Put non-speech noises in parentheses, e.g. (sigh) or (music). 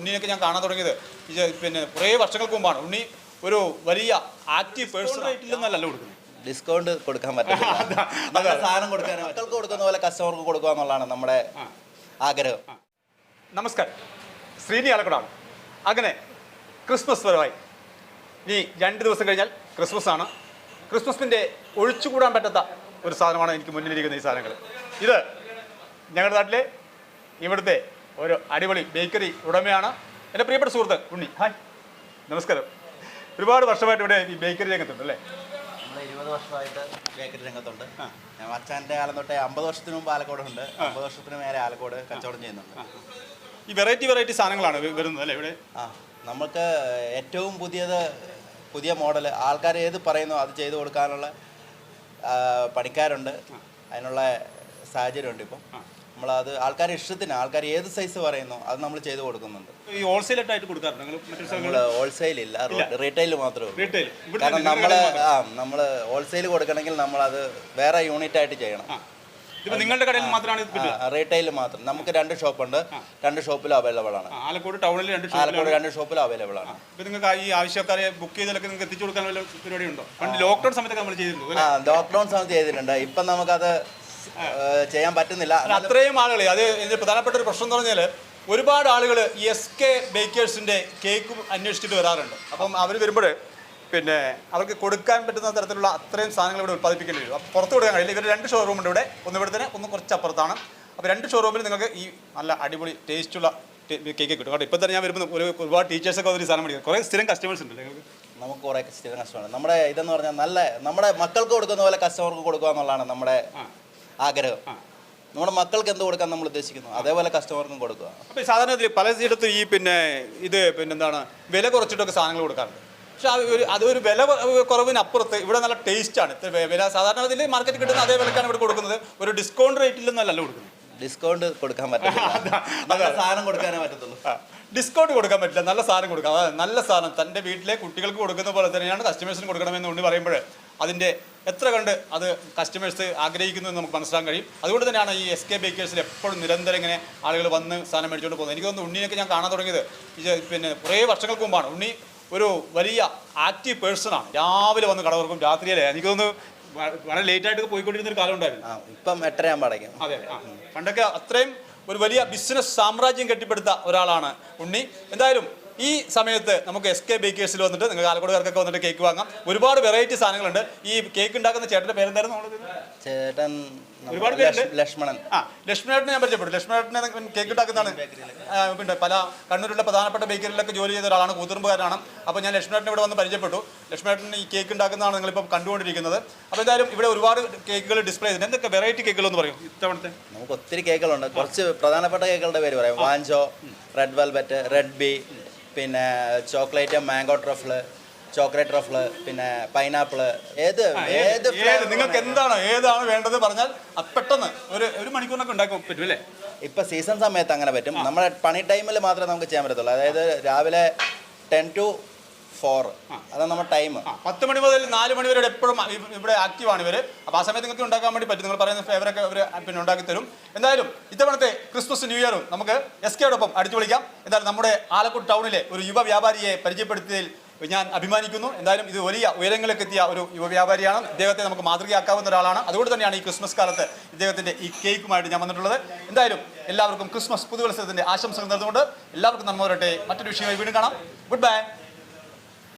ഉണ്ണിയൊക്കെ ഞാൻ കാണാൻ തുടങ്ങിയത്. ഇത് പിന്നെ കുറേ വർഷങ്ങൾക്ക് മുമ്പാണ്. ഉണ്ണി ഒരു വലിയ ആക്റ്റീവ് പേഴ്സൺ ആയിട്ടില്ലെന്നല്ല കൊടുക്കുന്നത്. ഡിസ്കൗണ്ട് കൊടുക്കാൻ പറ്റില്ല (laughs) സാധനം കൊടുക്കാൻ മക്കൾക്ക് കൊടുക്കുന്ന പോലെ കസ്റ്റമർക്ക് കൊടുക്കുക എന്നുള്ളതാണ് നമ്മുടെ ആഗ്രഹം. നമസ്കാരം. ശ്രീനി ആലക്കുടാണ്. അങ്ങനെ ക്രിസ്മസ് വരവായി. ഇനി രണ്ട് ദിവസം കഴിഞ്ഞാൽ ക്രിസ്മസ് ആണ്. ക്രിസ്മസിന്റെ ഒഴിച്ചുകൂടാൻ പറ്റാത്ത ഒരു സാധനമാണ് എനിക്ക് മുന്നിലിരിക്കുന്ന ഈ സാധനങ്ങൾ. ഇത് ഞങ്ങളുടെ നാട്ടിലെ ഇവിടുത്തെ ഒരു അടിപൊളി ബേക്കറി ഉടമയാണ് എന്റെ പ്രിയപ്പെട്ട സുഹൃത്ത് ഉണ്ണി. ഹായ്. നമസ്കാരം. ഒരുപാട് വർഷമായിട്ട് ഇവിടെ ഈ ബേക്കറി രംഗത്തുണ്ട് അല്ലേ? ഇരുപത് വർഷമായിട്ട് ബേക്കറി രംഗത്തുണ്ട്. ഞാൻ അച്ഛന്റെ കാലം തൊട്ടേ അമ്പത് വർഷത്തിന് മുമ്പ് ആലക്കോട് ഉണ്ട്. അമ്പത് വർഷത്തിന് മേലെ ആലക്കോട് കച്ചവടം ചെയ്യുന്നുണ്ട്. ഈ വെറൈറ്റി വെറൈറ്റി സാധനങ്ങളാണ് വരുന്നത് അല്ലേ ഇവിടെ? ആ നമുക്ക് ഏറ്റവും പുതിയത് പുതിയ മോഡൽ ആൾക്കാർ ഏത് പറയുന്നു അത് ചെയ്തു കൊടുക്കാനുള്ള പണിക്കാരുണ്ട്. അതിനുള്ള സാഹചര്യമുണ്ട് ഇപ്പം. നമ്മളത് ആൾക്കാരുടെ ഇഷ്ടത്തിന് ആൾക്കാർ ഏത് സൈസ് പറയുന്നു അത് നമ്മൾ ചെയ്ത് കൊടുക്കുന്നുണ്ട്. ഈ ഹോൾസെയിലായിട്ട് കൊടുക്കാറുണ്ട്? നിങ്ങൾ മറ്റു ഹോൾസെയിൽ ഇല്ല റീറ്റെയിൽ മാത്രമേ കാരണം നമ്മൾ ആ നമ്മൾ ഹോൾസെയിൽ കൊടുക്കണമെങ്കിൽ അത് വേറെ യൂണിറ്റ് ആയിട്ട് ചെയ്യണം. നിങ്ങളുടെ കടയിൽ മാത്രമാണ് റീറ്റെയിൽ മാത്രം. നമുക്ക് രണ്ട് ഷോപ്പുണ്ട്. രണ്ട് ഷോപ്പിലും അവൈലബിൾ ആണ്. ആലക്കോട് ടൗണിൽ രണ്ട് ആലക്കോട് രണ്ട് ഷോപ്പിലും അവൈലബിൾ ആണ്. ഇപ്പൊ നിങ്ങൾക്ക് ഈ ആവശ്യക്കാരെ ബുക്ക് ചെയ്തതൊക്കെ നിങ്ങൾക്ക് എത്തിച്ചു കൊടുക്കാൻ വല്ല പരിപാടി ഉണ്ടോ പണ്ട് ലോക്ക്ഡൌൺ സമയത്തൊക്കെ നമ്മൾ ചെയ്തിട്ടുണ്ട് ആ ലോക്ക്ഡൗൺ സമയത്ത് ചെയ്തിട്ടുണ്ട്. ഇപ്പം നമുക്കത് ചെയ്യാൻ പറ്റുന്നില്ല. അത്രയും ആളുകൾ അത് എന്റെ പ്രധാനപ്പെട്ട ഒരു പ്രശ്നം എന്ന് പറഞ്ഞാൽ ഒരുപാട് ആളുകൾ ഈ എസ് കെ ബേക്കേഴ്സിന്റെ കേക്കും അന്വേഷിച്ചിട്ട് വരാറുണ്ട്. അപ്പം അവർ വരുമ്പോൾ പിന്നെ അവർക്ക് കൊടുക്കാൻ പറ്റുന്ന തരത്തിലുള്ള അത്രയും സാധനങ്ങൾ ഇവിടെ ഉൽപ്പാദിപ്പിക്കേണ്ടി വരും. അപ്പോൾ പുറത്ത് കൊടുക്കാൻ കഴിയില്ല. ഇവർ രണ്ട് ഷോറൂം ഉണ്ട് ഇവിടെ. ഒന്ന് ഇവിടെ തന്നെ ഒന്ന് കുറച്ച് അപ്പുറത്താണ് അപ്പോൾ രണ്ട് ഷോറൂമിൽ നിങ്ങൾക്ക് ഈ നല്ല അടിപൊളി ടേസ്റ്റുള്ള കേക്ക് കിട്ടും. കേട്ടോ ഇപ്പോൾ തന്നെ ഞാൻ വരുമ്പോൾ ഒരു ഒരുപാട് ടീച്ചേഴ്സൊക്കെ ഒരു സാധനം മേടിക്കും. കുറേ സ്ഥിരം കസ്റ്റമേഴ്സ് ഉണ്ട് നിങ്ങൾക്ക് നമുക്ക് കുറേ സ്ഥിരം കസ്റ്റമാണ് നമ്മുടെ ഇതെന്ന് പറഞ്ഞാൽ നല്ല നമ്മുടെ മക്കൾക്ക് കൊടുക്കുന്ന പോലെ കസ്റ്റമർക്ക് കൊടുക്കുക എന്നുള്ളതാണ് നമ്മുടെ ആഗ്രഹം. നമ്മുടെ മക്കൾക്ക് എന്ത് കൊടുക്കാൻ നമ്മൾ ഉദ്ദേശിക്കുന്നു? അതേപോലെ കസ്റ്റമർക്കും കൊടുക്കുക. അപ്പോൾ സാധാരണ ഇതിൽ പലയിടത്തും ഈ പിന്നെ ഇത് പിന്നെ എന്താണ് വില കുറച്ചിട്ടൊക്കെ സാധനങ്ങൾ കൊടുക്കാറുണ്ട്. പക്ഷെ ഒരു അതൊരു വില കുറ- കുറവിനപ്പുറത്ത് ഇവിടെ നല്ല ടേസ്റ്റാണ് വില സാധാരണ ഇതിൽ മാർക്കറ്റ് കിട്ടുന്ന അതേ വിലക്കാണ് ഇവിടെ കൊടുക്കുന്നത്. ഒരു ഡിസ്കൗണ്ട് റേറ്റിൽ നിന്നല്ല കൊടുക്കുന്നത്. ഡിസ്കൗണ്ട് കൊടുക്കാൻ പറ്റില്ല (laughs) നല്ല സാധനം കൊടുക്കാനേ പറ്റത്തുള്ളൂ. ഡിസ്കൗണ്ട് കൊടുക്കാൻ പറ്റില്ല. നല്ല സാധനം കൊടുക്കാം. അതായത് നല്ല സാധനം. തന്റെ വീട്ടിലെ കുട്ടികൾക്ക് കൊടുക്കുന്ന പോലെ തന്നെയാണ് കസ്റ്റമേഴ്സിന് കൊടുക്കണമെന്ന് ഉണ്ണി പറയുമ്പോൾ അതിന്റെ എത്ര കണ്ട് അത് കസ്റ്റമേഴ്സ് ആഗ്രഹിക്കുന്നു എന്ന് നമുക്ക് മനസ്സിലാക്കാൻ കഴിയും. അതുകൊണ്ട് തന്നെയാണ് ഈ എസ് കെ ബേക്കേഴ്സിൽ എപ്പോഴും നിരന്തരം ഇങ്ങനെ ആളുകൾ വന്ന് സാധനം മേടിച്ചുകൊണ്ട് പോകുന്നത്. എനിക്ക് തോന്നുന്നു ഉണ്ണിയൊക്കെ ഞാൻ കാണാൻ തുടങ്ങിയത്. ഇത് പിന്നെ കുറേ വർഷങ്ങൾക്ക് മുമ്പാണ്. ഉണ്ണി ഒരു വലിയ ആക്റ്റീവ് പേഴ്സണാണ് രാവിലെ വന്ന് കടവർക്കും രാത്രിയിലെ എനിക്ക് തോന്നുന്നു വ- ലേറ്റ് ആയിട്ട് പോയിക്കൊണ്ടിരുന്ന ഒരു കാലം ഉണ്ടായിരുന്നു. ഇപ്പം എട്ടരയാകുമ്പോൾ അടയ്ക്കും അതെ. പണ്ടൊക്കെ അത്രയും ഒരു വലിയ ബിസിനസ് സാമ്രാജ്യം കെട്ടിപ്പടുത്ത ഒരാളാണ് ഉണ്ണി. എന്തായാലും ഈ സമയത്ത് നമുക്ക് എസ് കെ ബേക്കേഴ്സിൽ വന്നിട്ട് നിങ്ങൾക്ക് ആലക്കോടുകാർക്കൊക്കെ വന്നിട്ട് കേക്ക് വാങ്ങാം. ഒരുപാട് വെറൈറ്റി സാധനങ്ങളുണ്ട്. ഈ കേക്ക് ഉണ്ടാക്കുന്ന ചേട്ടന്റെ പേരെന്തായിരുന്നു? ചേട്ടൻ ഒരുപാട് പേരുണ്ട്. ലക്ഷ്മണൻ. ആ ലക്ഷ്മണേട്ടനെ ഞാൻ പരിചയപ്പെട്ടു. ലക്ഷ്മണേട്ടനെ കേക്ക് ഉണ്ടാക്കുന്നതാണ്. പിന്നെ പല കണ്ണൂരിലുള്ള പ്രധാനപ്പെട്ട ബേക്കറിയിലൊക്കെ ജോലി ചെയ്ത ഒരാളാണ്. കൂത്തുറുമ്പുകാരനാണ് അപ്പോൾ ഞാൻ ലക്ഷ്മണേട്ടനെ ഇവിടെ വന്ന് പരിചയപ്പെട്ടു. ലക്ഷ്മണേട്ടൻ ഈ കേക്ക് ഉണ്ടാക്കുന്നതാണ് നിങ്ങളിപ്പോൾ കണ്ടുകൊണ്ടിരിക്കുന്നത്. അപ്പോൾ എന്തായാലും ഇവിടെ ഒരുപാട് കേക്കുകൾ ഡിസ്പ്ലേ ചെയ്തിട്ടുണ്ട് എന്തൊക്കെ വെറൈറ്റി കേക്കുകൾ എന്ന് പറയും? ഇത്തവണത്തെ? നമുക്ക് ഒത്തിരി കേക്കുകളുണ്ട് കുറച്ച് പ്രധാനപ്പെട്ട കേക്കുകളുടെ പേര് പറയാം. വാഞ്ചോ റെഡ് വെൽവെറ്റ് റെഡ് ബി പിന്നെ chocolate mango truffle chocolate truffle പിന്നെ പൈനാപ്പിൾ. ഏത് ഏത് ഏത് നിങ്ങൾക്ക് എന്താണ് ഏതാണ് വേണ്ടത് പറഞ്ഞാൽ അത് പെട്ടെന്ന് ഒരു ഒരു മണിക്കൂറിനൊക്കെ ഉണ്ടാക്കാൻ പറ്റും അല്ലേ? ഇപ്പൊ സീസൺ സമയത്ത് അങ്ങനെ പറ്റും. നമ്മുടെ പണി ടൈമിൽ മാത്രമേ നമുക്ക് ചെയ്യാൻ പറ്റത്തുള്ളൂ. അതായത് രാവിലെ ടെൻ ടു ഫോർ അതാണ് നമ്മുടെ ടൈം പത്ത് മണി മുതൽ നാല് മണി വരെ എപ്പോഴും ഇവ- ഇവിടെ ആക്റ്റീവാണ് ഇവർ അപ്പോൾ ആ സമയത്ത് നിങ്ങൾക്ക് ഉണ്ടാക്കാൻ വേണ്ടി പറ്റും. നിങ്ങൾ പറയുന്ന ഫേവറൊക്കെ അവർ പിന്നെ ഉണ്ടാക്കി തരും. എന്തായാലും ഇത്തവണത്തെ ക്രിസ്മസ് ന്യൂ ഇയറും നമുക്ക് എസ് കെയോടൊപ്പം അടിച്ചു വിളിക്കാം എന്തായാലും നമ്മുടെ ആലക്കുട് ടൗണിലെ ഒരു യുവ വ്യാപാരിയെ പരിചയപ്പെടുത്തിയതിൽ ഞാൻ അഭിമാനിക്കുന്നു. എന്തായാലും ഇത് വലിയ ഉയരങ്ങളിലേക്ക് എത്തിയ ഒരു യുവ വ്യാപാരിയാണ്. ഇദ്ദേഹത്തെ നമുക്ക് മാതൃകയാക്കാവുന്ന ഒരാളാണ്. അതുകൊണ്ട് തന്നെയാണ് ഈ ക്രിസ്മസ് കാലത്ത് ഇദ്ദേഹത്തിന്റെ ഈ കേക്കുമായിട്ട് ഞാൻ വന്നിട്ടുള്ളത്. എന്തായാലും എല്ലാവർക്കും ക്രിസ്മസ് പുതുവത്സരത്തിന്റെ ആശംസകൾ നേർന്നുകൊണ്ട് എല്ലാവർക്കും നന്മ വരട്ടെ മറ്റൊരു വിഷയമായി വീണ്ടും കാണാം. Good bye